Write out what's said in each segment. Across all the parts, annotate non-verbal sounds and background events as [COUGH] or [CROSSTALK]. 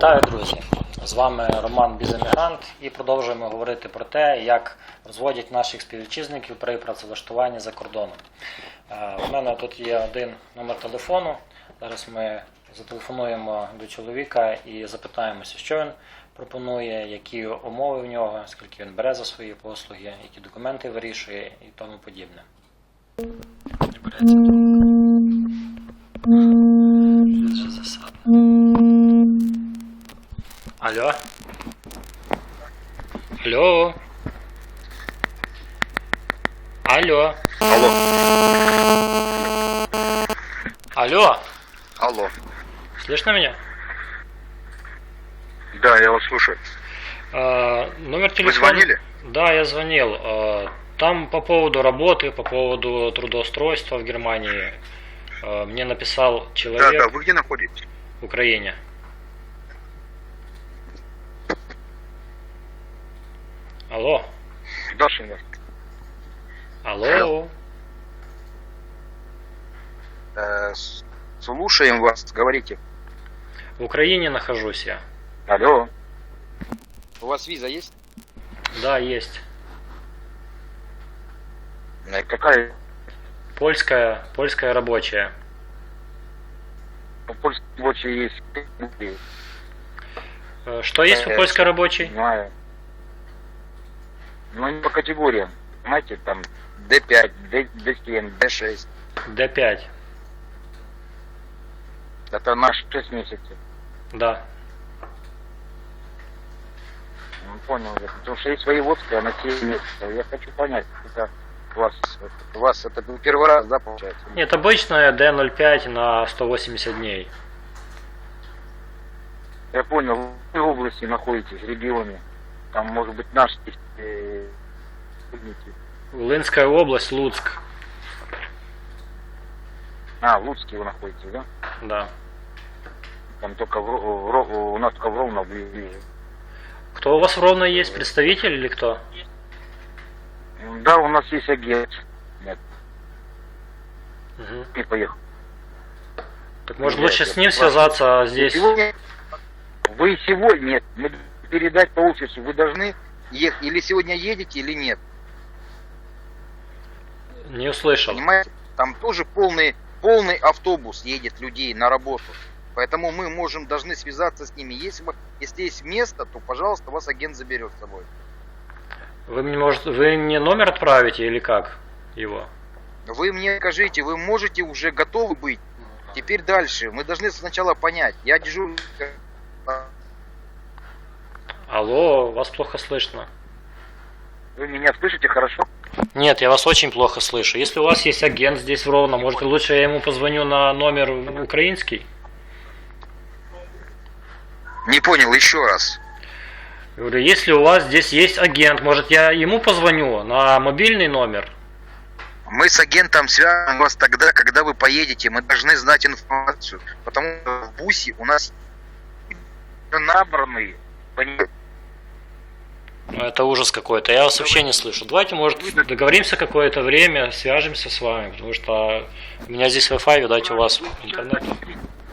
Вітаю, друзі! З вами Роман Біземігрант і продовжуємо говорити про те, як розводять наших співвітчизників при працевлаштуванні за кордоном. Е, У мене тут є один номер телефону. Зараз ми зателефонуємо до чоловіка і запитаємося, що він пропонує, які умови в нього, скільки він бере за свої послуги, які документи вирішує і тому подібне. Не береться засада. Алло? Алло? Алло? Алло. Алло? Алло. Слышно меня? Да, я вас слушаю. А, номер Вы телефона... звонили? Да, я звонил. А, Там по поводу работы, по поводу трудоустройства в Германии. а, Мне написал Да, человек да. Вы где находитесь? в Украине. Алло? Даша вас. Алло? Э, слушаем вас. Говорите. В Украине нахожусь я. Алло. У вас виза есть? Да, есть. Э, Какая? Польская, польская рабочая. У польской рабочей есть. Э, Что есть у Э, польской рабочей? Знаю. Ну, не по категориям. Знаете, там D5, D, D7, D6. Д5. Это на 6 месяцев. Да. Ну, понял. я. Потому что есть воеводская на 7 месяцев. Я хочу понять, это у вас, у вас это был первый раз, да, получается? Нет, обычная D05 на 180 дней. Я понял, в какой области находитесь, в регионе? Там, может быть, наш есть, э. Волынская область, Луцк. А, в Луцке вы находитесь, да? Да. Там только в, в Ро- у нас только в Ровно ближе. Кто у вас в Ровно есть? Представитель или кто? Да, у нас есть агент. Нет, Мгм. не поехал. Так может Нет, лучше с ним связаться а здесь? Сегодня, вы сегодня, нет, мы передать по очереди, вы должны или сегодня едете, или нет. Не услышал. Понимаете? Там тоже полный, полный автобус едет людей на работу. Поэтому мы можем, должны связаться с ними. Если, если есть место, то, пожалуйста, вас агент заберет с собой. Вы мне, может, вы мне номер отправите или как его? Вы мне скажите, вы можете уже готовы быть? Теперь дальше. Мы должны сначала понять. Я дежурю. Алло, вас плохо слышно. Вы меня слышите хорошо? Нет, я вас очень плохо слышу. Если у вас есть агент здесь в Ровно, может лучше я ему позвоню на номер украинский? Не понял, еще раз. Я Говорю, если у вас здесь есть агент, может я ему позвоню на мобильный номер? Мы с агентом свяжем вас тогда, когда вы поедете. Мы должны знать информацию. Потому что в БУСе у нас набранные. понимаете? Ну, Это ужас какой-то, я вас вообще не слышу. Давайте, может, договоримся какое-то время, свяжемся с вами, потому что у меня здесь Wi-Fi, видать, у вас интернет.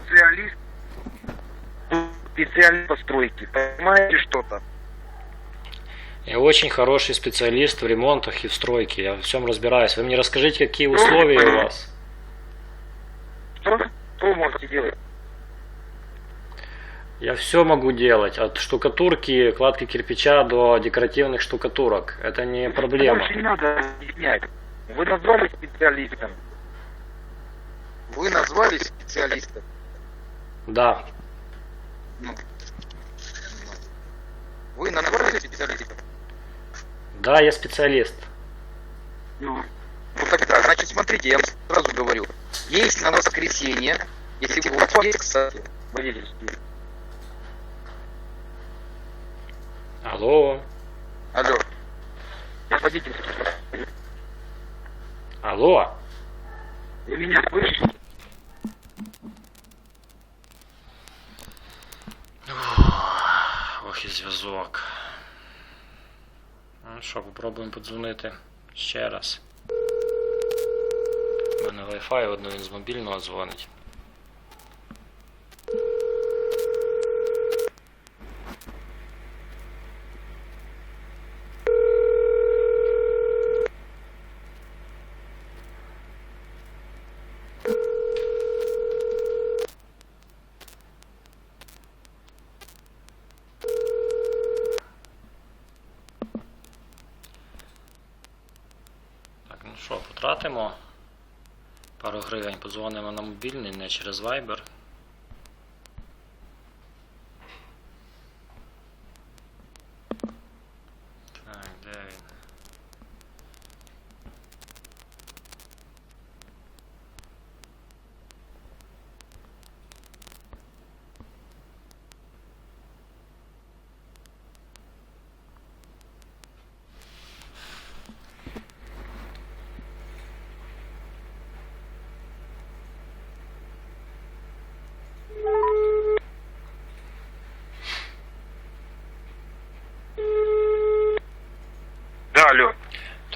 Специалист. Специалист по стройке. Понимаете что-то? Я очень хороший специалист в ремонтах и в стройке, я во всем разбираюсь. Вы мне расскажите, какие условия у вас? Что? Что вы можете делать? Я все могу делать, от штукатурки, кладки кирпича до декоративных штукатурок. Это не проблема. Больше не надо объяснять. Вы назвали специалистом. Вы назвали специалистом. Да, Ну. Вы назвали специалистом. да, я специалист. Ну, ну тогда, значит, смотрите, я вам сразу говорю. Есть на воскресенье, если у вас есть, кстати, водительский. Алло, Алло. Водительский. алло. Вы меня слышите? Ох, і зв'язок. Ну що, попробуємо подзвонити ще раз. У мене Wi-Fi, одно він з мобільного дзвонить. Втратимо пару гривень, подзвонимо на мобільний, не через Viber. Так, де він? Да, алло.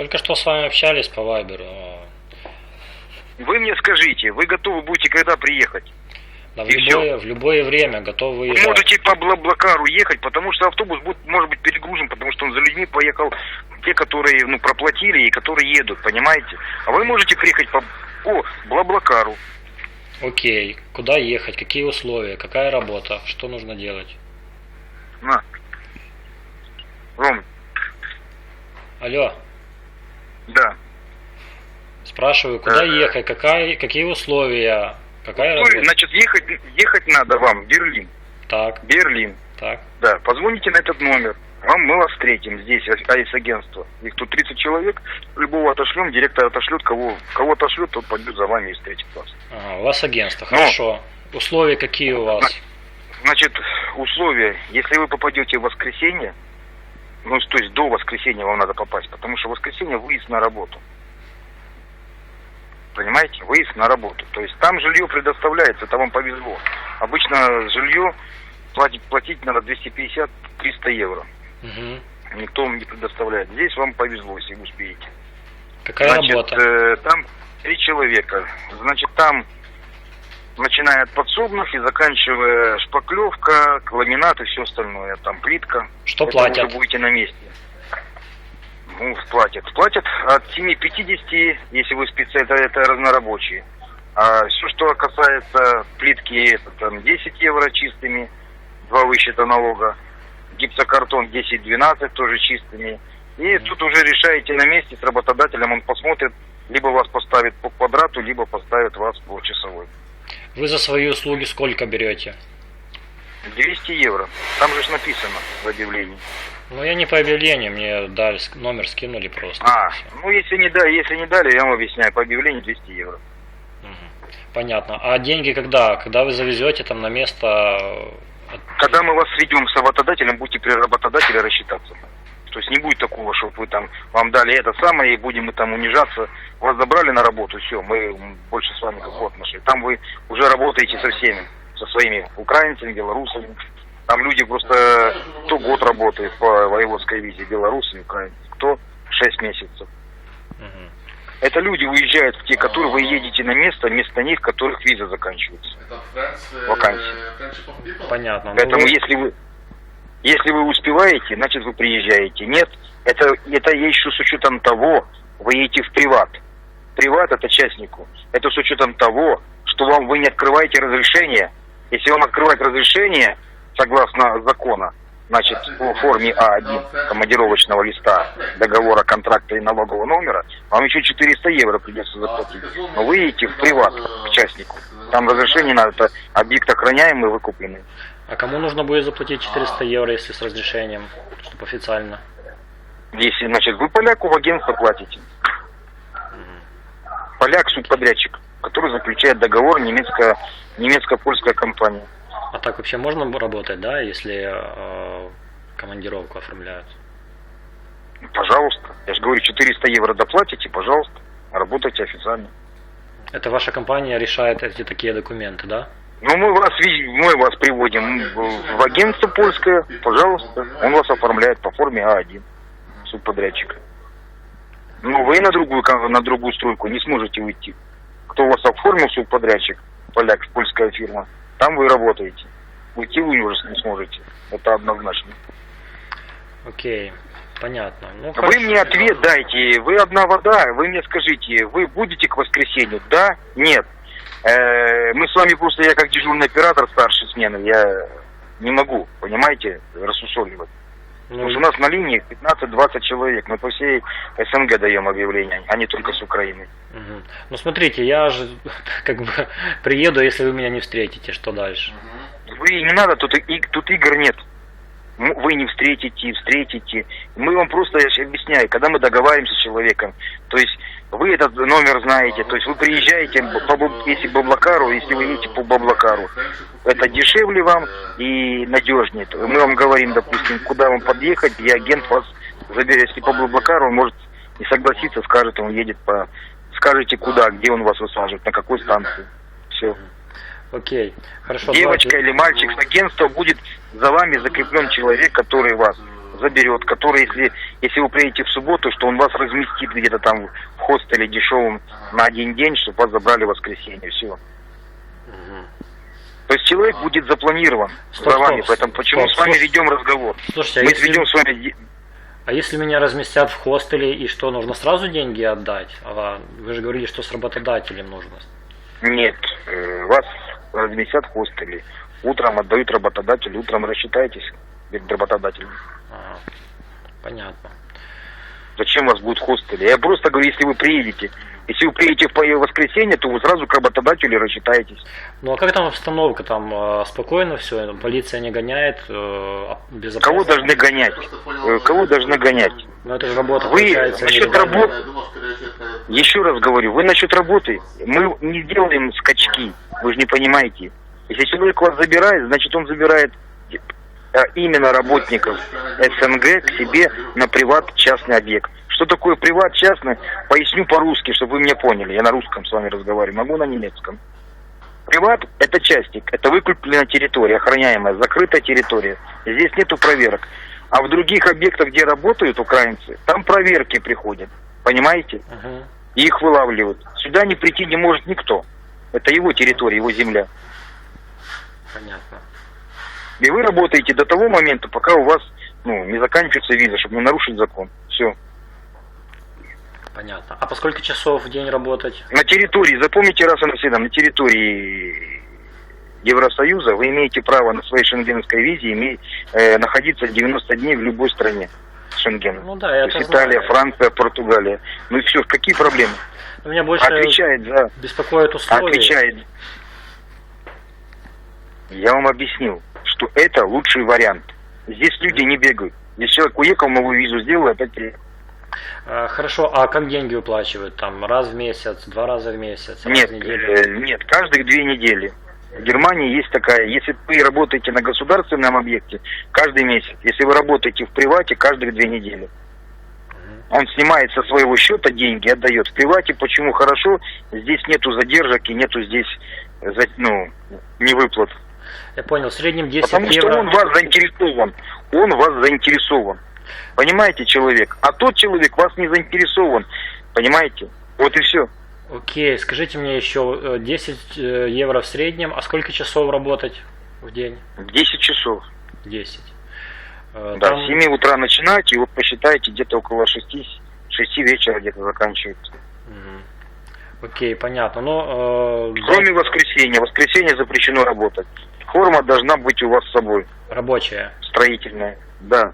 Только что с вами общались по э, Вы мне скажите, вы готовы будете когда приехать? Да, в, И любое, в любое время готов Вы можете по Блаблакару ехать, потому что автобус будет, может быть перегружен, потому что он за людьми поехал, те, которые ну, проплатили и которые едут, понимаете? А вы можете приехать по, по Блаблакару. Окей, куда ехать, какие условия, какая работа, что нужно делать? На. Ром, Алло, да. спрашиваю, куда Э. ехать, какая, какие условия, какая работа? значит, ехать, ехать надо вам в Берлин. Так, Берлин. так. Да, позвоните на этот номер. Вам мы вас встретим здесь, АИС-агентство. Их тут 30 человек, любого отошлем, директор отошлет, кого, кого отошлет, тот пойдет за вами и встретит вас. Ага, у вас агентство, Ну. хорошо. Условия какие у вас? Значит, условия, если вы попадете в воскресенье, ну, то есть до воскресенья вам надо попасть, потому что воскресенье выезд на работу. Понимаете? Выезд на работу. То есть там жилье предоставляется, это вам повезло. Обычно жилье платить, платить надо 250-300 евро. Мгм. Никто вам не предоставляет. Здесь вам повезло, если вы успеете. Какая Значит, работа? э, там три человека. Значит, там начиная от подсобных и заканчивая шпаклевка, ламинат и все остальное. Там плитка. Что Это платят? Вы будете на месте. Ну, платят. Платят от 7,50, если вы спецы, это, это разнорабочие. А все, что касается плитки, это там 10 евро чистыми, два высчета налога. Гипсокартон 10-12 тоже чистыми. И тут уже решаете на месте с работодателем, он посмотрит, либо вас поставит по квадрату, либо поставит вас по часовой. Вы за свои услуги сколько берете? 200 евро. Там же написано в объявлении. Ну, я не по объявлению, мне дали, номер скинули просто. А, ну если не, да, если не дали, я вам объясняю, по объявлению 200 евро. Понятно. А деньги когда? Когда вы завезете там на место? э, Когда мы вас сведем с работодателем, будете при работодателе рассчитаться. То есть не будет такого, чтобы вы там, вам дали это самое, и будем мы там унижаться. Вас забрали на работу, все, мы больше с вами какого отношения. Там вы уже работаете со всеми, со своими украинцами, белорусами. Там люди просто кто год работает по воеводской визе, белорусы, украинцы, кто 6 месяцев. Это люди уезжают в те, которые вы едете на место, вместо них, которых виза заканчивается. Э, Вакансии. People? Понятно. Ну, Поэтому если вы если вы успеваете, значит вы приезжаете. Нет, это, это еще с учетом того, вы едете в приват. Приват это частнику. Это с учетом того, что вам вы не открываете разрешение. Если вам открывать разрешение, согласно закона, значит, по форме А1 командировочного листа, договора, контракта и налогового номера, вам еще 400 евро придется заплатить. Но вы едете в приват к частнику. Там разрешение надо, это объект охраняемый, выкупленный. А кому нужно будет заплатить 400 евро, если с разрешением, чтобы официально? Если, значит, вы поляку в агентство платите. Поляк субподрядчик, который заключает договор немецко, немецко-польская компания. А так вообще можно работать, да, если э, командировку оформляют? Пожалуйста. Я же говорю, 400 евро доплатите, пожалуйста, работайте официально. Это ваша компания решает эти такие документы, да? Ну, мы вас, мы вас приводим в агентство польское, пожалуйста. Он вас оформляет по форме А1, субподрядчик. Но вы на другую, на другую стройку не сможете уйти. Кто вас оформил субподрядчик, поляк, польская фирма, там вы работаете. Уйти вы уже не сможете. Это однозначно. Окей, понятно. Ну, Вы хорошо. мне ответ дайте. Вы одна вода. Вы мне скажите, вы будете к воскресенью? Да? Нет. Э, мы с вами просто, я как дежурный оператор старшей смены, я не могу, понимаете, рассусоливать. Ну, Потому что у нас на линии 15-20 человек. Мы по всей СНГ даем объявления, а не только с Украины. мгм. Ну смотрите, я же [LAUGHS] как бы приеду, если вы меня не встретите, что дальше? Вы не надо, тут, и, тут игр нет. М, Вы не встретите, встретите. Мы вам просто, я же объясняю, когда мы договариваемся с человеком, то есть вы этот номер знаете, то есть вы приезжаете, б- по, Баб- если Баблакару, если вы едете по Баблакару, это дешевле вам и надежнее. Мы вам говорим, допустим, куда вам подъехать, и агент вас заберет. Если по Баблакару, он может не согласиться, скажет, он едет по... Скажете куда, где он вас высаживает, на какой станции. Все. Окей, хорошо. Девочка давайте- или мальчик с агентства будет за вами закреплен человек, который вас заберет, который, если, если вы приедете в субботу, что он вас разместит где-то там в хостеле дешевом на один день, чтобы вас забрали в воскресенье, все. Мгм. То есть человек будет запланирован Стоп, за вами, стоп, поэтому почему стоп, с вами стоп. ведем разговор? Слушайте, а Мы если, ведем с вами... а если меня разместят в хостеле, и что, нужно сразу деньги отдать? А вы же говорили, что с работодателем нужно. Нет, э, вас разместят в хостеле. Утром отдают работодателю, утром рассчитайтесь перед работодателем. Ага. Понятно. Зачем у вас будет хостели? Я просто говорю, если вы приедете. Если вы приедете в воскресенье, то вы сразу к работодателю рассчитаетесь. Ну а как там обстановка? Там э, спокойно все, полиция не гоняет, э, а безопасно? Кого должны гонять? Э, Кого должны гонять? Ну это же работа, Вы насчет работы, еще раз говорю, вы насчет работы, мы не делаем скачки, вы же не понимаете. Если человек вас забирает, значит он забирает именно работников СНГ к себе на приват частный объект. Что такое приват частный? Поясню по-русски, чтобы вы меня поняли. Я на русском с вами разговариваю, могу на немецком. Приват – это частик, это выкупленная территория, охраняемая, закрытая территория. Здесь нету проверок. А в других объектах, где работают украинцы, там проверки приходят. Понимаете? И их вылавливают. Сюда не прийти не может никто. Это его территория, его земля. Понятно. И вы работаете до того момента, пока у вас ну, не заканчивается виза, чтобы не нарушить закон. Все. Понятно. А по сколько часов в день работать? На территории, запомните раз и навсегда, на территории Евросоюза вы имеете право на своей шенгенской визе име- э, находиться 90 дней в любой стране Шенгена. Ну да, я То есть Италия, знаю. Франция, Португалия. Ну и все, какие проблемы? Меня больше Отвечает за... беспокоит условия. Отвечает. Я вам объяснил, что это лучший вариант. Здесь люди не бегают. Здесь человек уехал, новую визу сделал, и опять приехал. А, Хорошо, а как деньги выплачивают? Там раз в месяц, два раза в месяц, раз Нет, в неделю? э, нет, каждых две недели. В Германии есть такая, если вы работаете на государственном объекте, каждый месяц. Если вы работаете в привате, каждых две недели. Он снимает со своего счета деньги, отдает. В привате почему хорошо? Здесь нету задержек и нету здесь э, ну, невыплат. Я понял, в среднем 10 Потому что евро. он вас заинтересован. Он вас заинтересован. Понимаете, человек? А тот человек вас не заинтересован. Понимаете? Вот и все. Окей, скажите мне еще, э, 10 э, евро в среднем, а сколько часов работать в день? 10 часов. 10. Э, Да, там- с 7 утра начинаете, и вот посчитайте, где-то около 6, 6 вечера где-то заканчивается. Мгм. Окей, понятно. Но э, Кроме воскресенья. Воскресенье запрещено работать. Форма должна быть у вас с собой, рабочая. строительная. Да.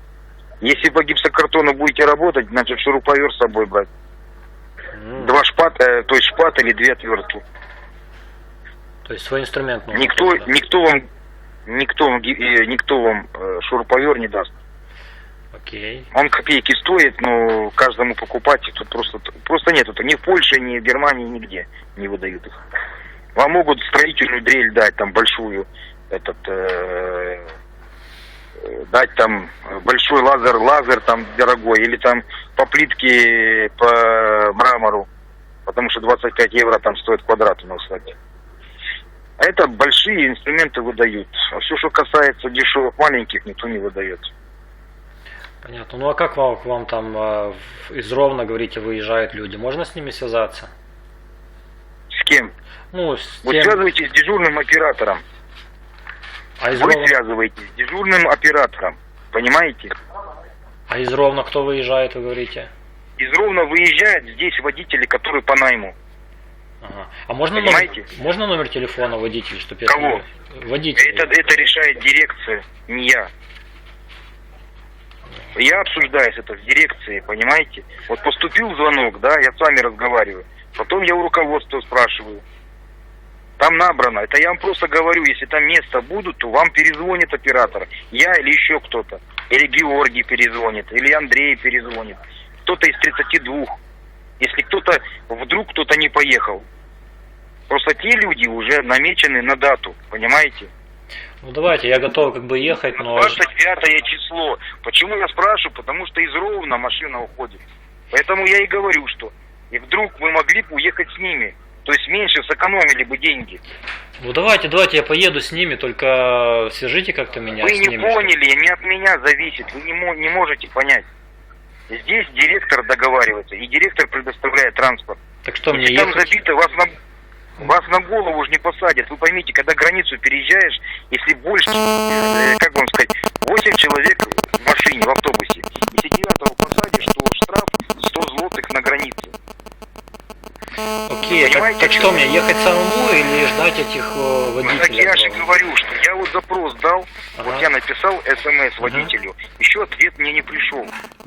Если по гипсокартону будете работать, значит шуруповерт с собой брать. М, Два шпата, э, то есть шпат или две отвертки. То есть свой инструмент нужно. Никто, тоже, да? никто вам, никто, э, никто вам э, шуруповер не даст. Окей. Он копейки стоит, но каждому покупателю тут просто, просто нет. Ни в Польше, ни в Германии, нигде не выдают их. Вам могут строительную дрель дать, там большую, этот, э, э, дать там большой лазер, лазер там дорогой, или там по плитке, по мрамору, потому что 25 евро там стоит квадрат на усадьбе. Это большие инструменты выдают. А все, что касается дешевых маленьких, никто не выдает. Понятно. Ну а как вам, к вам там э, из Ровно, говорите, выезжают люди? Можно с ними связаться? С кем? Ну, с тем- связываетесь с дежурным оператором. А, из Вы Ровно... связываетесь с дежурным оператором. Понимаете? а из Ровно кто выезжает, вы говорите? Из Ровно выезжают здесь водители, которые по найму. Ага. А можно Понимаете? номер, можно номер телефона водителя, чтобы я Кого? Водителя. Это, это решает дирекция, не я. Я обсуждаюсь это с дирекцией, понимаете? Вот поступил звонок, да, я с вами разговариваю. Потом я у руководства спрашиваю. Там набрано. Это я вам просто говорю, если там место будут, то вам перезвонит оператор. Я или еще кто-то. Или Георгий перезвонит, или Андрей перезвонит. Кто-то из 32. Если кто-то, вдруг кто-то не поехал. Просто те люди уже намечены на дату, понимаете? Ну давайте, я готов как бы ехать, но... 25 число. Почему я спрашиваю? Потому что из Ровно машина уходит. Поэтому я и говорю, что и вдруг мы могли бы уехать с ними. То есть меньше сэкономили бы деньги. Ну давайте, давайте, я поеду с ними, только свяжите как-то меня Вы не ними. поняли, не от меня зависит, вы не, не можете понять. Здесь директор договаривается, и директор предоставляет транспорт. Так что мне Если там ехать? забито, вас на, вас на голову уже не посадят. Вы поймите, когда границу переезжаешь, если больше, э, как вам сказать, 8 человек в машине, в автобусе, если девятого посадишь, то штраф 100 злотых на границе. Окей, так, Понимаете, так что мне, ехать самому или ждать этих э, Ну, так водителей? я же говорю, что я вот запрос дал, Ага. вот я написал смс водителю, еще ответ мне не пришел.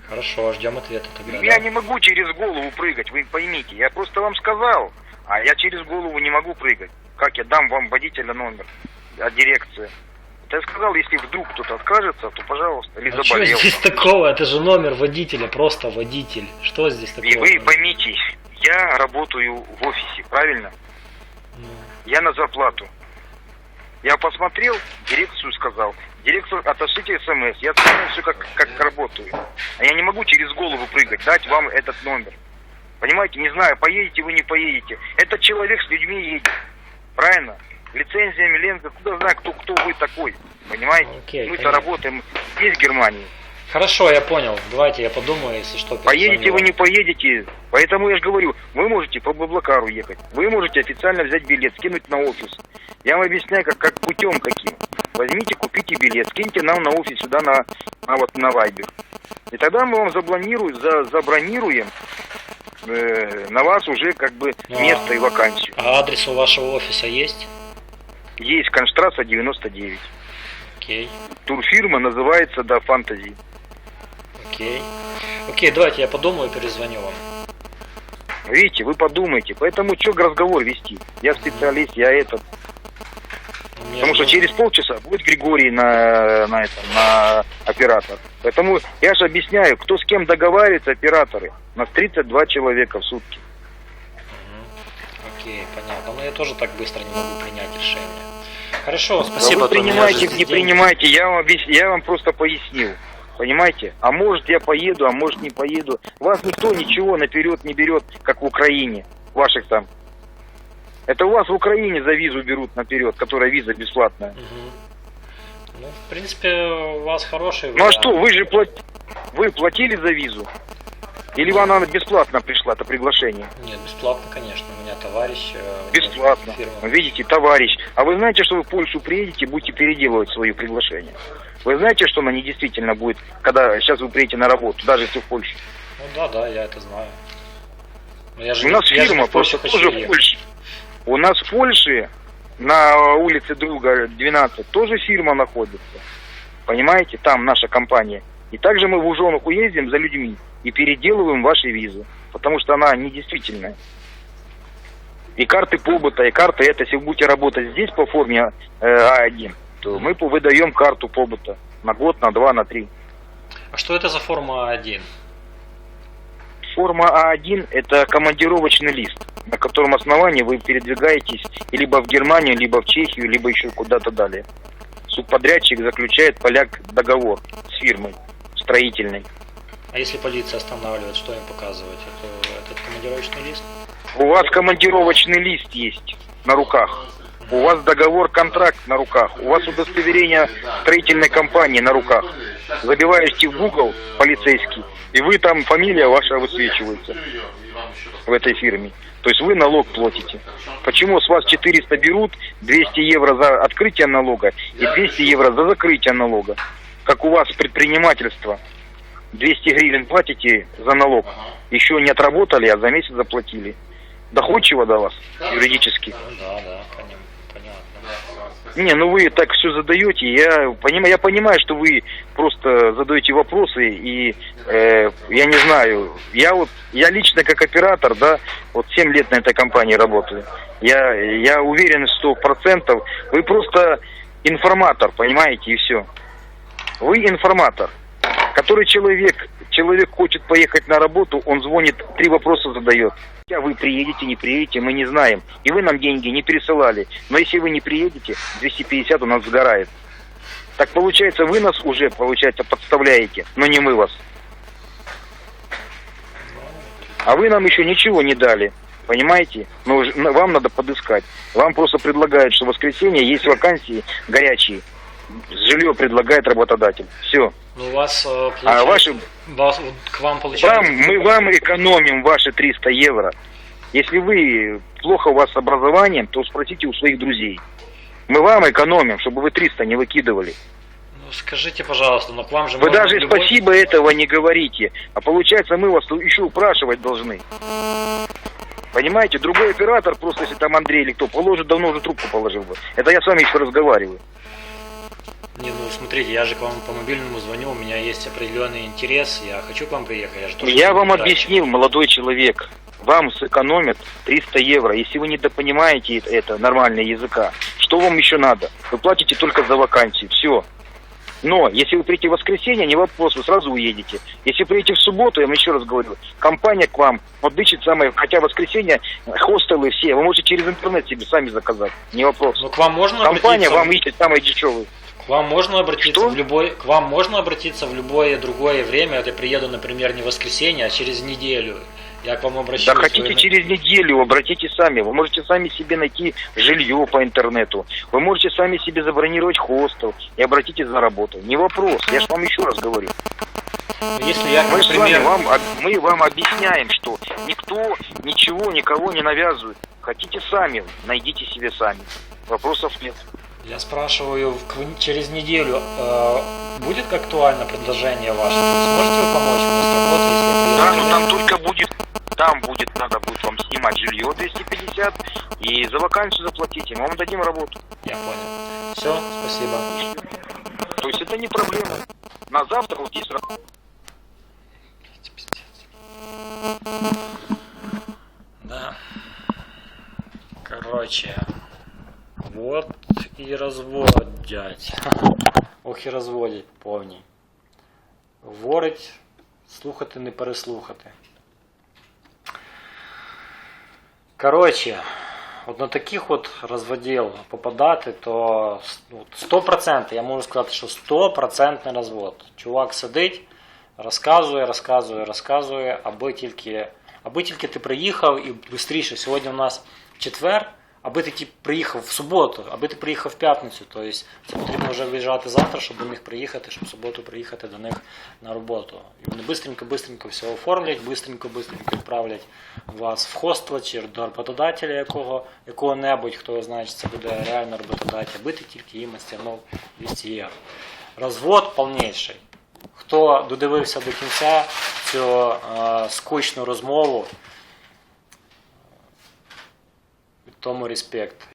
Хорошо, ждем ответа тогда. Я да? не могу через голову прыгать, вы поймите. Я просто вам сказал, а я через голову не могу прыгать. Как я дам вам водителя номер от дирекции? Это я сказал, если вдруг кто-то откажется, то пожалуйста, или А что заболел. здесь [LAUGHS] такого? Это же номер водителя, просто водитель. Что здесь такого? И вы поймите, я работаю в офисе, правильно? Я на зарплату. Я посмотрел, дирекцию сказал. Дирекцию отошлите смс. Я знаю все как, как работаю. А я не могу через голову прыгать, дать вам этот номер. Понимаете, не знаю, поедете вы, не поедете. Этот человек с людьми едет. Правильно? Лицензиями, ленты, куда знаю, кто, кто вы такой. Понимаете? Окей, Мы-то работаем здесь, в Германии. Хорошо, я понял. Давайте я подумаю, если что. Поедете вы, не поедете. Поэтому я же говорю, вы можете по Блаблакару ехать. Вы можете официально взять билет, скинуть на офис. Я вам объясняю, как, как путем каким. Возьмите, купите билет, скиньте нам на офис сюда на, на вот на Вайбер. И тогда мы вам заблонируем, за, забронируем э, на вас уже как бы Ну, а- место и вакансию. А адрес у вашего офиса есть? Есть Конштрасса 99. Окей, Турфирма называется да Фантази. Окей. Окей, давайте я подумаю и перезвоню вам. Видите, вы подумайте. Поэтому что разговор вести? Я специалист, я этот. Мне Потому что нужно- через полчаса будет Григорий на, на этом, на оператор. Поэтому я же объясняю, кто с кем договаривается, операторы. У нас 32 человека в сутки. Мгм. Окей, понятно. Но я тоже так быстро не могу принять решение. Хорошо, Да спасибо. вы у меня принимайте, не принимайте, я вам, объяс- я вам просто пояснил. Понимаете? А может я поеду, а может не поеду. Вас никто ничего наперед не берет, как в Украине. Ваших там. Это у вас в Украине за визу берут наперед, которая виза бесплатная. Мгм. Ну, в принципе, у вас хороший Ну а вариант. что, вы же плат- вы платили за визу? Или вам она бесплатно пришла, это приглашение? Нет, бесплатно, конечно. У меня товарищ... э, Бесплатно. фирма. Видите, товарищ. А вы знаете, что вы в Польшу приедете будете переделывать свое приглашение? Вы знаете, что она недействительно будет, когда сейчас вы приедете на работу, даже если в Польшу? Ну да, да, я это знаю. Но я же, У нас я же фирма Польшу просто тоже в. Польше. У нас в Польше на улице Друга 12 тоже фирма находится. Понимаете, там наша компания. И также мы в Ужонку ездим за людьми и переделываем ваши визы, потому что она недействительная. И карты побыта, и карты это, если вы будете работать здесь по форме э, А1, то мы выдаем карту побыта на год, на два, на три. А что это за форма А1? Форма А1 – это командировочный лист, на котором основании вы передвигаетесь либо в Германию, либо в Чехию, либо еще куда-то далее. Субподрядчик заключает поляк договор с фирмой строительной. А если полиция останавливает, что им показывать? Это, этот командировочный лист? У вас командировочный лист есть на руках. У вас договор, контракт на руках. У вас удостоверение строительной компании на руках. Забиваете в Google полицейский, и вы там, фамилия ваша высвечивается в этой фирме. То есть вы налог платите. Почему с вас 400 берут, 200 евро за открытие налога и 200 евро за закрытие налога? Как у вас предпринимательство. 200 гривен платите за налог. Еще не отработали, а за месяц заплатили. Доходчиво до вас, юридически. Да, да, понятно. Не, ну вы так все задаете. Я понимаю, я понимаю, что вы просто задаете вопросы и э, я не знаю. Я вот я лично как оператор, да, вот 7 лет на этой компании работаю. Я я уверен сто процентов. Вы просто информатор, понимаете, и все. Вы информатор, который человек человек хочет поехать на работу, он звонит, три вопроса задает. А вы приедете, не приедете, мы не знаем. И вы нам деньги не пересылали. Но если вы не приедете, 250 у нас сгорает. Так получается, вы нас уже, получается, подставляете, но не мы вас. А вы нам еще ничего не дали. Понимаете? Но уже- вам надо подыскать. Вам просто предлагают, что в воскресенье есть вакансии горячие. Жилье предлагает работодатель. Все. Ну, у вас, э, А получается, ваши вас- вот к вам получается... Вам, мы вам экономим ваши 300 евро. Если вы плохо у вас с образованием, то спросите у своих друзей. Мы вам экономим, чтобы вы 300 не выкидывали. Ну, скажите, пожалуйста, но к вам же Вы даже любой- спасибо этого не говорите. А получается, мы вас еще упрашивать должны. Понимаете, другой оператор, просто если там Андрей или кто, положит, давно уже трубку положил бы. Это я с вами еще разговариваю. Не, ну смотрите, я же к вам по мобильному звоню, у меня есть определенный интерес, я хочу к вам приехать. Я, же тоже Я вам объяснил, молодой человек, вам сэкономят 300 евро. Если вы не понимаете это нормально языка, что вам еще надо? Вы платите только за вакансию, все. Но если вы приедете в воскресенье, не вопрос, вы сразу уедете. Если приедете в субботу, я вам еще раз говорю, компания к вам подыщет самое, хотя в воскресенье хостелы все, вы можете через интернет себе сами заказать, не вопрос. Ну, к вам можно Компания вам ищет самые дешевые. К вам можно обратиться Что? в любой, к вам можно обратиться в любое другое время. Я приеду, например, не в воскресенье, а через неделю. Я к вам обращусь. Да хотите через неделю, обратитесь сами. Вы можете сами себе найти жилье по интернету. Вы можете сами себе забронировать хостел и обратитесь за работу. Не вопрос. Я же вам еще раз говорю. Если я, Мы например, вам, мы вам объясняем, что никто ничего никого не навязывает. Хотите сами, найдите себе сами. Вопросов нет. Я спрашиваю, через неделю э, будет актуально предложение ваше? То есть сможете вы помочь мне с работой, если я Да, но там только будет, там будет, надо будет вам снимать жилье 250 и за вакансию заплатите. Мы вам дадим работу. Я понял. Все, спасибо. То есть это не проблема. На завтра вот есть работа. Да. Короче, вот і розводять. Ох, і розводять повні. Говорить, слухати не переслухати. Коротше, от на таких от розводів попадати, то ну, 100%, я можу сказати, що 100% розвод. Чувак сидить, розказує, розказує, розказує, аби тільки, аби тільки ти приїхав і швидше. Сьогодні у нас четвер, аби ти приїхав в суботу, аби ти приїхав в п'ятницю. Тобто це потрібно вже виїжджати завтра, щоб до них приїхати, щоб в суботу приїхати до них на роботу. І вони бистренько-бистренько все оформлять, бистренько-бистренько відправлять вас в хостел чи до роботодателя якого, якого-небудь, хто знає, що це буде реально роботодатель, аби ти тільки їм стягнув 200 євро. Розвод повніший. Хто додивився до кінця цю е, скучну розмову, тому респект.